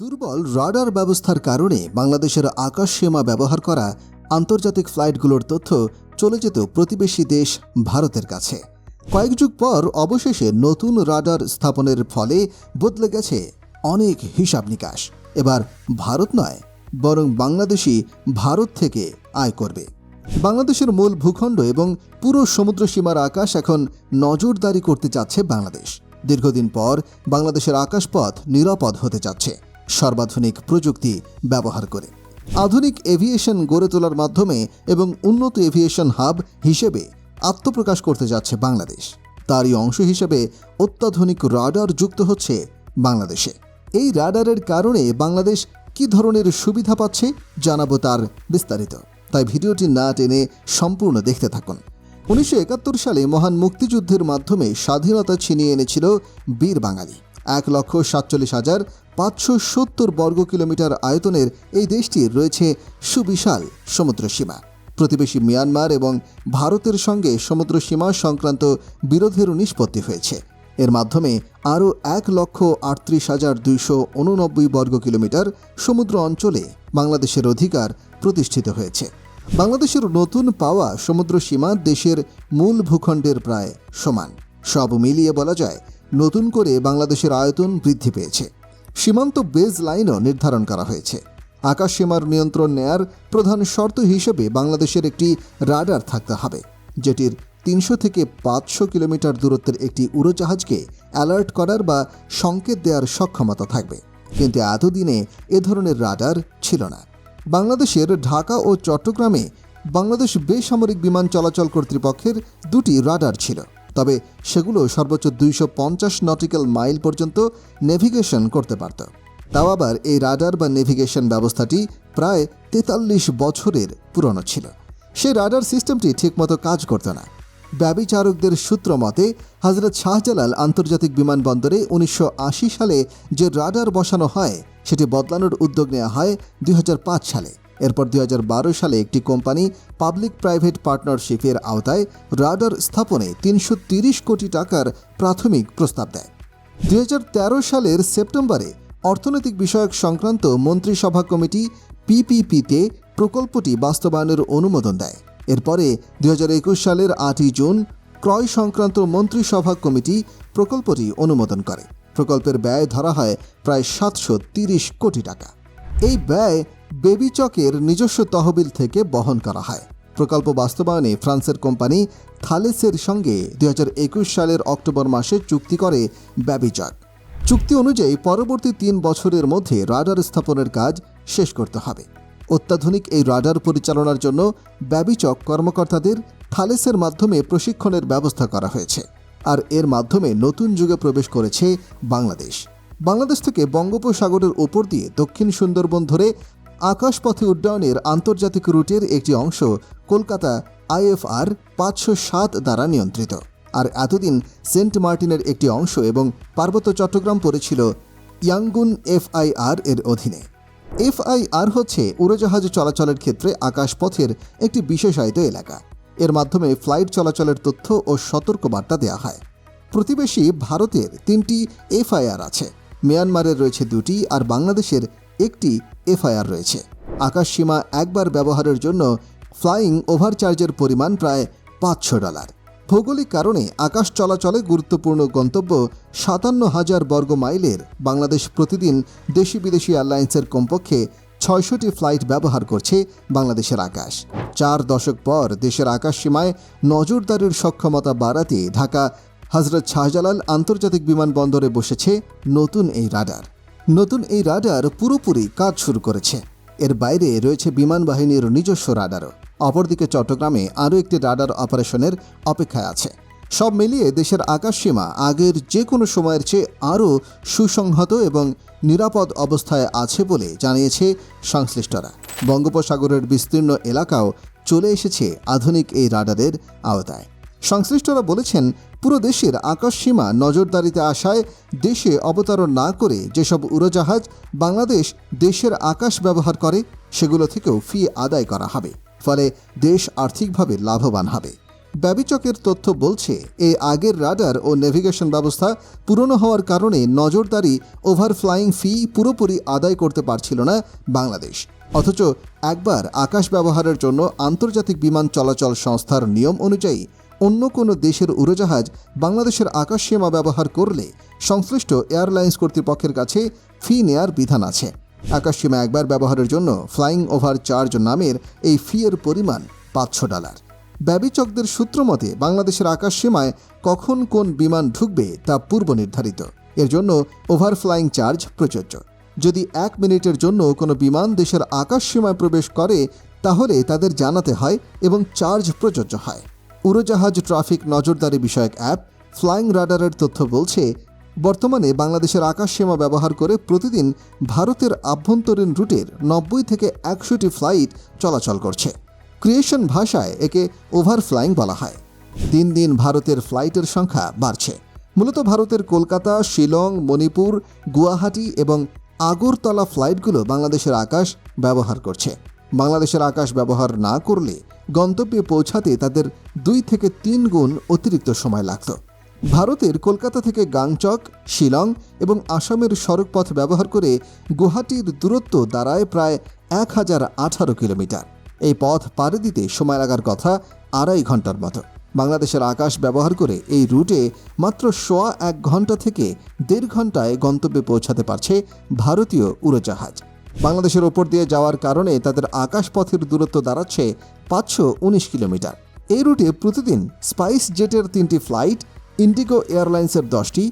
দুর্বল রাডার ব্যবস্থার কারণে বাংলাদেশের আকাশ সীমা ব্যবহার করা আন্তর্জাতিক ফ্লাইটগুলোর তথ্য চলে যেত প্রতিবেশী দেশ ভারতের কাছে। কয়েক যুগ পর অবশেষে নতুন রাডার স্থাপনের ফলে বদলে গেছে অনেক হিসাব নিকাশ। এবার ভারত নয়, বরং বাংলাদেশই ভারত থেকে আয় করবে। বাংলাদেশের মূল ভূখণ্ড এবং পুরো সমুদ্র সীমার আকাশ এখন নজরদারি করতে চাচ্ছে বাংলাদেশ। দীর্ঘদিন পর বাংলাদেশের আকাশপথ নিরাপদ হতে যাচ্ছে। সর্বাধুনিক প্রযুক্তি ব্যবহার করে। আধুনিক এভিয়েশন গড়ে তোলার মাধ্যমে এবং উন্নত এভিয়েশন হাব হিসেবে আত্মপ্রকাশ করতে যাচ্ছে বাংলাদেশ। তারই অংশ হিসেবে অত্যাধুনিক রাডার যুক্ত হচ্ছে বাংলাদেশে। এই রাডারের কারণে বাংলাদেশ কি ধরনের সুবিধা পাচ্ছে জানাব তার বিস্তারিত। তাই ভিডিওটি না টেনে সম্পূর্ণ দেখতে থাকুন। উনিশশো একাত্তর সালে মহান মুক্তিযুদ্ধের মাধ্যমে স্বাধীনতা ছিনিয়ে এনেছিল বীর বাঙালি। এক লক্ষ সাতচল্লিশ হাজার পাঁচশো সত্তর বর্গ কিলোমিটার আয়তনের এই দেশটির রয়েছে সুবিশাল সমুদ্র সীমা। প্রতিবেশী মিয়ানমার এবং ভারতের সঙ্গে সমুদ্র সীমা সংক্রান্ত বিরোধেরও নিষ্পত্তি হয়েছে। এর মাধ্যমে আরও এক লক্ষ আটত্রিশ হাজার দুইশো উননব্বই বর্গ কিলোমিটার সমুদ্র অঞ্চলে বাংলাদেশের অধিকার প্রতিষ্ঠিত হয়েছে। বাংলাদেশের নতুন পাওয়া সমুদ্র সীমা দেশের মূল ভূখণ্ডের প্রায় সমান। সব মিলিয়ে বলা যায়, নতুন করে বাংলাদেশের আয়তন বৃদ্ধি পেয়েছে। সীমান্ত বেজ লাইনও নির্ধারণ করা হয়েছে। আকাশ সীমার নিয়ন্ত্রণ নেয়ার প্রধান শর্ত হিসেবে বাংলাদেশের একটি রাডার থাকতে হবে, যেটির তিনশো থেকে পাঁচশো কিলোমিটার দূরত্বের একটি উড়োজাহাজকে অ্যালার্ট করার বা সংকেত দেওয়ার সক্ষমতা থাকবে। কিন্তু এতদিনে এ ধরনের রাডার ছিল না। বাংলাদেশের ঢাকা ও চট্টগ্রামে বাংলাদেশ বেসামরিক বিমান চলাচল কর্তৃপক্ষের দুটি রাডার ছিল। তবে সেগুলো সর্বোচ্চ দুইশো পঞ্চাশ নটিক্যাল মাইল পর্যন্ত নেভিগেশন করতে পারত। তাও আবার এই রাডার বা নেভিগেশন ব্যবস্থাটি প্রায় তেতাল্লিশ বছরের পুরনো ছিল। সেই রাডার সিস্টেমটি ঠিকমতো কাজ করত না। ব্যবিচারকদের সূত্র মতে হজরত শাহজালাল আন্তর্জাতিক বিমানবন্দরে উনিশশো আশি সালে যে রাডার বসানো হয়, সেটি বদলানোর উদ্যোগ নেওয়া হয় দুই হাজার পাঁচ সালে। এরপর দুই হাজার বারো সালে একটি কোম্পানি পাবলিক প্রাইভেট পার্টনারশিপের আওতায় রাডার স্থাপনে তিনশো কোটি টাকার প্রাথমিক প্রস্তাব দেয়। দুই হাজার তেরো সালের সেপ্টেম্বরে অর্থনৈতিক বিষয়ক সংক্রান্ত মন্ত্রিসভা কমিটি পিপিপিতে প্রকল্পটি বাস্তবায়নের অনুমোদন দেয়। এরপরে দুই হাজার একুশ সালের আটই জুন ক্রয় সংক্রান্ত মন্ত্রিসভা কমিটি প্রকল্পটি অনুমোদন করে। প্রকল্পের ব্যয় ধরা হয় প্রায় সাতশো কোটি টাকা। এই ব্যয় বেবিচকের নিজস্ব তহবিল থেকে বহন করা হয়। প্রকল্প বাস্তবায়নে ফ্রান্সের কোম্পানি থালেসের সঙ্গে দুই হাজার একুশ সালের অক্টোবর মাসে চুক্তি করে ব্যবিচক চুক্তি অনুযায়ী পরবর্তী তিন বছরের মধ্যে রাডার স্থাপনের কাজ শেষ করতে হবে। অত্যাধুনিক এই রাডার পরিচালনার জন্য ব্যবিচক কর্মকর্তাদের থালেসের মাধ্যমে প্রশিক্ষণের ব্যবস্থা করা হয়েছে। আর এর মাধ্যমে নতুন যুগে প্রবেশ করেছে বাংলাদেশ। বাংলাদেশ থেকে বঙ্গোপসাগরের ওপর দিয়ে দক্ষিণ সুন্দরবন ধরে আকাশপথে উড্ডয়নের আন্তর্জাতিক রুটের একটি অংশ কলকাতা আইএফআর পাঁচশো সাত দ্বারা নিয়ন্ত্রিত। আর এতদিন সেন্ট মার্টিনের একটি অংশ এবং পার্বত্য চট্টগ্রাম পড়েছিল ইয়াঙ্গুন এফআইআর এর অধীনে। এফআইআর হচ্ছে উড়োজাহাজ চলাচলের ক্ষেত্রে আকাশপথের একটি বিশেষায়িত এলাকা। এর মাধ্যমে ফ্লাইট চলাচলের তথ্য ও সতর্কবার্তা দেওয়া হয়। প্রতিবেশী ভারতের তিনটি এফআইআর আছে। মিয়ানমারের রয়েছে দুটি আর বাংলাদেশের একটি এফআইআর রয়েছে। আকাশ সীমা একবার ব্যবহারের জন্য ফ্লাইং ওভারচার্জের পরিমাণ প্রায় পাঁচশো ডলার। ভৌগোলিক কারণে আকাশ চলাচলে গুরুত্বপূর্ণ গন্তব্য সাতান্ন হাজার বর্গ মাইলের বাংলাদেশ প্রতিদিন দেশি বিদেশি এয়ারলাইন্সের কমপক্ষে ছয়শটি ফ্লাইট ব্যবহার করছে বাংলাদেশের আকাশ। চার দশক পর দেশের আকাশ সীমায় নজরদারির সক্ষমতা বাড়াতে ঢাকা হজরত শাহজালাল আন্তর্জাতিক বিমানবন্দরে বসেছে নতুন এই রাডার। নতুন এই রাডার পুরোপুরি কাজ শুরু করেছে। এর বাইরে রয়েছে বিমান বাহিনীর নিজস্ব রাডারও। অপরদিকে চট্টগ্রামে আরও একটি রাডার অপারেশনের অপেক্ষায় আছে। সব মিলিয়ে দেশের আকাশসীমা আগের যে কোনো সময়ের চেয়ে আরও সুসংহত এবং নিরাপদ অবস্থায় আছে বলে জানিয়েছে সংশ্লিষ্টরা। বঙ্গোপসাগরের বিস্তীর্ণ এলাকাও চলে এসেছে আধুনিক এই রাডারের আওতায়। সংশ্লিষ্টরা বলেছেন, পুরো দেশের আকাশসীমা নজরদারিতে আসায় দেশে অবতরণ না করে যেসব উড়োজাহাজ বাংলাদেশ দেশের আকাশ ব্যবহার করে, সেগুলো থেকেও ফি আদায় করা হবে। ফলে দেশ আর্থিকভাবে লাভবান হবে। ব্যবিচকের তথ্য বলছে এই আগের রাডার ও নেভিগেশন ব্যবস্থা পুরনো হওয়ার কারণে নজরদারি ওভারফ্লাইং ফি পুরোপুরি আদায় করতে পারছিল না বাংলাদেশ। অথচ একবার আকাশ ব্যবহারের জন্য আন্তর্জাতিক বিমান চলাচল সংস্থার নিয়ম অনুযায়ী অন্য কোনো দেশের উড়োজাহাজ বাংলাদেশের আকাশ সীমা ব্যবহার করলে সংশ্লিষ্ট এয়ারলাইন্স কর্তৃপক্ষের কাছে ফি নেয়ার বিধান আছে। আকাশসীমা একবার ব্যবহারের জন্য ফ্লাইং ওভার চার্জ নামের এই ফি এর পরিমাণ পাঁচশো ডলার। ব্যবিচকদের সূত্র মতে, বাংলাদেশের আকাশ সীমায় কখন কোন বিমান ঢুকবে তা পূর্ব নির্ধারিত। এর জন্য ওভারফ্লাইং চার্জ প্রযোজ্য। যদি এক মিনিটের জন্য কোনো বিমান দেশের আকাশ সীমায় প্রবেশ করে, তাহলে তাদের জানাতে হয় এবং চার্জ প্রযোজ্য হয়। উড়োজাহাজ ট্রাফিক নজরদারি বিষয়ক অ্যাপ ফ্লাইং রাডারের তথ্য বলছে, বর্তমানে বাংলাদেশের আকাশ সীমা ব্যবহার করে প্রতিদিন ভারতের আভ্যন্তরীণ রুটের নব্বই থেকে একশোটি ফ্লাইট চলাচল করছে। ক্রিয়েশন ভাষায় একে ওভার ফ্লাইং বলা হয়। দিন দিন ভারতের ফ্লাইটের সংখ্যা বাড়ছে। মূলত ভারতের কলকাতা, শিলং, মণিপুর, গুয়াহাটি এবং আগরতলা ফ্লাইটগুলো বাংলাদেশের আকাশ ব্যবহার করছে। বাংলাদেশের আকাশ ব্যবহার না করলে গন্তব্যে পৌঁছাতে তাদের দুই থেকে তিন গুণ অতিরিক্ত সময় লাগত। ভারতের কলকাতা থেকে গাংচক, শিলং এবং আসামের সড়কপথ ব্যবহার করে গুয়াহাটির দূরত্ব দাঁড়ায় প্রায় এক হাজার আঠারো কিলোমিটার। এই পথ পাড়ি দিতে সময় লাগার কথা আড়াই ঘণ্টার মতো। বাংলাদেশের আকাশ ব্যবহার করে এই রুটে মাত্র সোয়া এক ঘণ্টা থেকে দেড় ঘন্টায় গন্তব্যে পৌঁছাতে পারছে ভারতীয় উড়োজাহাজ। বাংলাদেশের ওপর দিয়ে যাওয়ার কারণে তাদের আকাশপথের দূরত্ব দাঁড়াচ্ছে পাঁচশো উনিশ কিলোমিটার। এই রুটে প্রতিদিন স্পাইস জেটের তিনটি ফ্লাইট, ইন্ডিগো এয়ারলাইন্সের দশটি,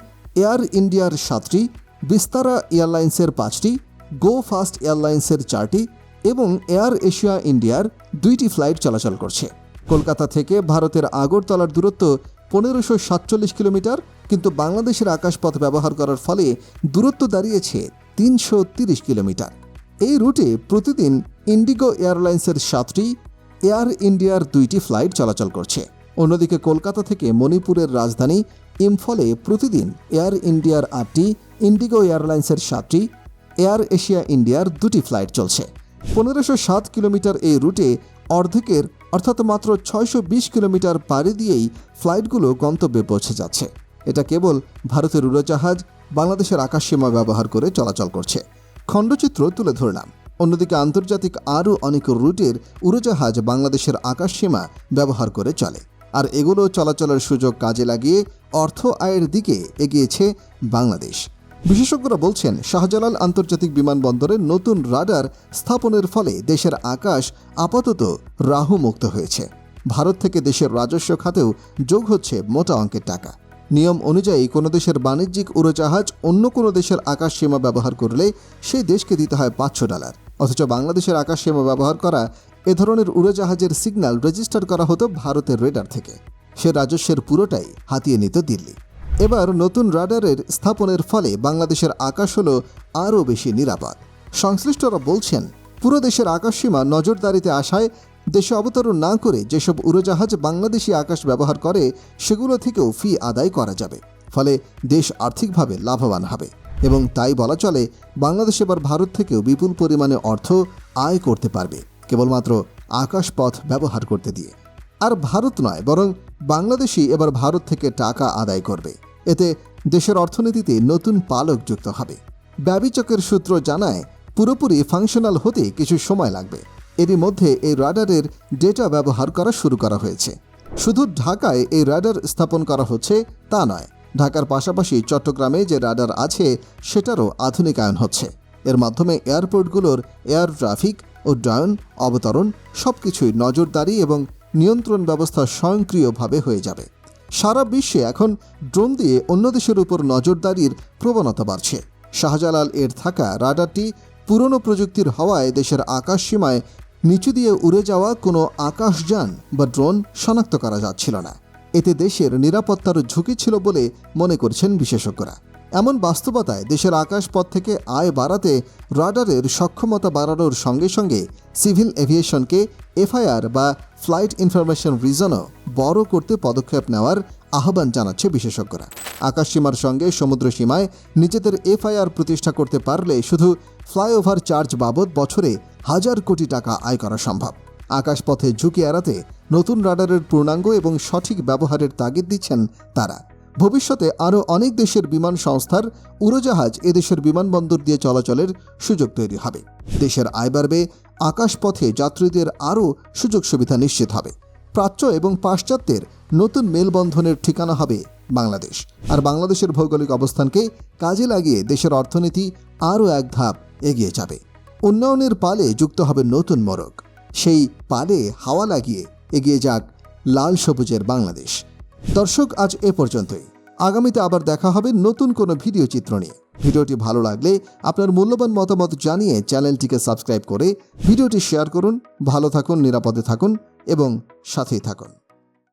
এয়ার ইন্ডিয়ার সাতটি, বিস্তারা এয়ারলাইন্সের পাঁচটি, গো ফাস্ট এয়ারলাইন্সের চারটি এবং এয়ার এশিয়া ইন্ডিয়ার দুইটি ফ্লাইট চলাচল করছে। কলকাতা থেকে ভারতের আগরতলার দূরত্ব পনেরোশো সাতচল্লিশ কিলোমিটার, কিন্তু বাংলাদেশের আকাশপথ ব্যবহার করার ফলে দূরত্ব দাঁড়িয়েছে তিনশো তিরিশ কিলোমিটার। এই রুটে প্রতিদিন ইন্ডিগো এয়ারলাইন্সের সাতটি এয়ার ইন্ডিয়ার দুইটি ফ্লাইট চলাচল করছে। অন্যদিকে কলকাতা থেকে মণিপুরের রাজধানী ইম্ফলে প্রতিদিন এয়ার ইন্ডিয়ার আটটি ইন্ডিগো এয়ারলাইন্সের সাতটি এয়ার এশিয়া ইন্ডিয়ার দুটি ফ্লাইট চলছে। পনেরোশো সাত কিলোমিটার এই রুটে অর্ধেকের, অর্থাৎ মাত্র ছয়শো বিশ কিলোমিটার পাড়ি দিয়েই ফ্লাইটগুলো গন্তব্যে পৌঁছে যাচ্ছে। এটা কেবল ভারতের উড়োজাহাজ, বাংলাদেশের আকাশসীমা ব্যবহার করে চলাচল করছে। খণ্ডচিত্র তুলে ধরলাম। অন্যদিকে আন্তর্জাতিক আরও অনেক রুটের উড়োজাহাজ বাংলাদেশের আকাশসীমা ব্যবহার করে চলে। আর এগুলো চলাচলের সুযোগ কাজে লাগিয়ে অর্থ আয়ের দিকে এগিয়েছে বাংলাদেশ। বিশেষজ্ঞরা বলছেন, শাহজালাল আন্তর্জাতিক বিমানবন্দরে নতুন রাডার স্থাপনের ফলে দেশের আকাশ আপাতত রাহু মুক্ত হয়েছে। ভারত থেকে দেশের রাজস্ব খাতেও যোগ হচ্ছে মোটা অঙ্কের টাকা। নিয়ম অনুযায়ী কোনো দেশের বাণিজ্যিক উড়োজাহাজ অন্য কোনো দেশের আকাশ সীমা ব্যবহার করলে সেই দেশকে দিতে হয় পাঁচশো ডলার। অথচ বাংলাদেশের আকাশ সীমা ব্যবহার করা এ ধরনের উড়োজাহাজের সিগন্যাল রেজিস্টার করা হতো ভারতের রেডার থেকে। সে রাজস্বের পুরোটাই হাতিয়ে নিত দিল্লি। এবার নতুন রাডারের স্থাপনের ফলে বাংলাদেশের আকাশ হল আরও বেশি নিরাপদ। সংশ্লিষ্টরা বলছেন, পুরো দেশের আকাশসীমা নজরদারিতে আসায় দেশে অবতরণ না করে যেসব উড়োজাহাজ বাংলাদেশি আকাশ ব্যবহার করে, সেগুলো থেকেও ফি আদায় করা যাবে। ফলে দেশ আর্থিকভাবে লাভবান হবে। এবং তাই বলা চলে, বাংলাদেশ এবার ভারত থেকেও বিপুল পরিমাণে অর্থ আয় করতে পারবে, কেবলমাত্র আকাশপথ ব্যবহার করতে দিয়ে। আর ভারত নয়, বরং বাংলাদেশই এবার ভারত থেকে টাকা আদায় করবে। এতে দেশের অর্থনীতিতে নতুন পালক যুক্ত হবে। ব্যবিচকের সূত্র জানায়, পুরোপুরি ফাংশনাল হতে কিছু সময় লাগবে। এরই মধ্যে এই রাডারের ডেটা ব্যবহার করা শুরু করা হয়েছে। শুধু ঢাকায় এই রাডার স্থাপন করা হচ্ছে তা নয়, ঢাকার পাশাপাশি চট্টগ্রামে যে রাডার আছে সেটারও আধুনিকায়ন হচ্ছে। এর মাধ্যমে এয়ারপোর্টগুলোর এয়ার ট্রাফিক উড্ডয়ন অবতরণ সবকিছুই নজরদারি এবং নিয়ন্ত্রণ ব্যবস্থা স্বয়ংক্রিয়ভাবে হয়ে যাবে। সারা বিশ্বে এখন ড্রোন দিয়ে অন্য দেশের উপর নজরদারির প্রবণতা বাড়ছে। শাহজালাল এর থাকা রাডারটি পুরনো প্রযুক্তির হওয়ায় দেশের আকাশ সীমায় নিচু দিয়ে উড়ে যাওয়া কোনো আকাশযান বা ড্রোন শনাক্ত করা যাচ্ছিল না। এতে দেশের নিরাপত্তার ঝুঁকি ছিল বলে মনে করছেন বিশেষজ্ঞরা। এমন বাস্তবতায় দেশের আকাশপথ থেকে আয় বাড়াতে রাডারের সক্ষমতা বাড়ানোর সঙ্গে সঙ্গে সিভিল এভিয়েশনকে এফআইআর বা ফ্লাইট ইনফরমেশন রিজনও বড় করতে পদক্ষেপ নেওয়ার আহ্বান জানাচ্ছে বিশেষজ্ঞরা। আকাশসীমার সঙ্গে সমুদ্র সীমায় নিজেদের এফআইআর প্রতিষ্ঠা করতে পারলে শুধু ফ্লাইওভার চার্জ বাবদ বছরে হাজার কোটি টাকা আয় করা সম্ভব। আকাশপথে ঝুঁকি এড়াতে নতুন রাডারের পূর্ণাঙ্গ এবং সঠিক ব্যবহারের তাগিদ দিচ্ছেন তারা। ভবিষ্যতে আরও অনেক দেশের বিমান সংস্থার উড়োজাহাজ এদেশের বিমানবন্দর দিয়ে চলাচলের সুযোগ তৈরি হবে। দেশের আয় বাড়বে, আকাশপথে যাত্রীদের আরও সুযোগ সুবিধা নিশ্চিত হবে। প্রাচ্য এবং পাশ্চাত্যের নতুন মেলবন্ধনের ঠিকানা হবে বাংলাদেশ। আর বাংলাদেশের ভৌগোলিক অবস্থানকে কাজে লাগিয়ে দেশের অর্থনীতি আরও এক ধাপ এগিয়ে যাবে। উন্নয়নের পালে যুক্ত হবে নতুন মোড়ক। সেই পালে হাওয়া লাগিয়ে এগিয়ে যাক লাল সবুজের বাংলাদেশ। দর্শক, আজ এ পর্যন্তই। আগামীতে আবার দেখা হবে নতুন কোনো ভিডিও চিত্র নিয়ে। ভিডিওটি ভালো লাগলে আপনার মূল্যবান মতামত জানিয়ে চ্যানেলটিকে সাবস্ক্রাইব করে ভিডিওটি শেয়ার করুন। ভালো থাকুন, নিরাপদে থাকুন এবং সাথেই থাকুন।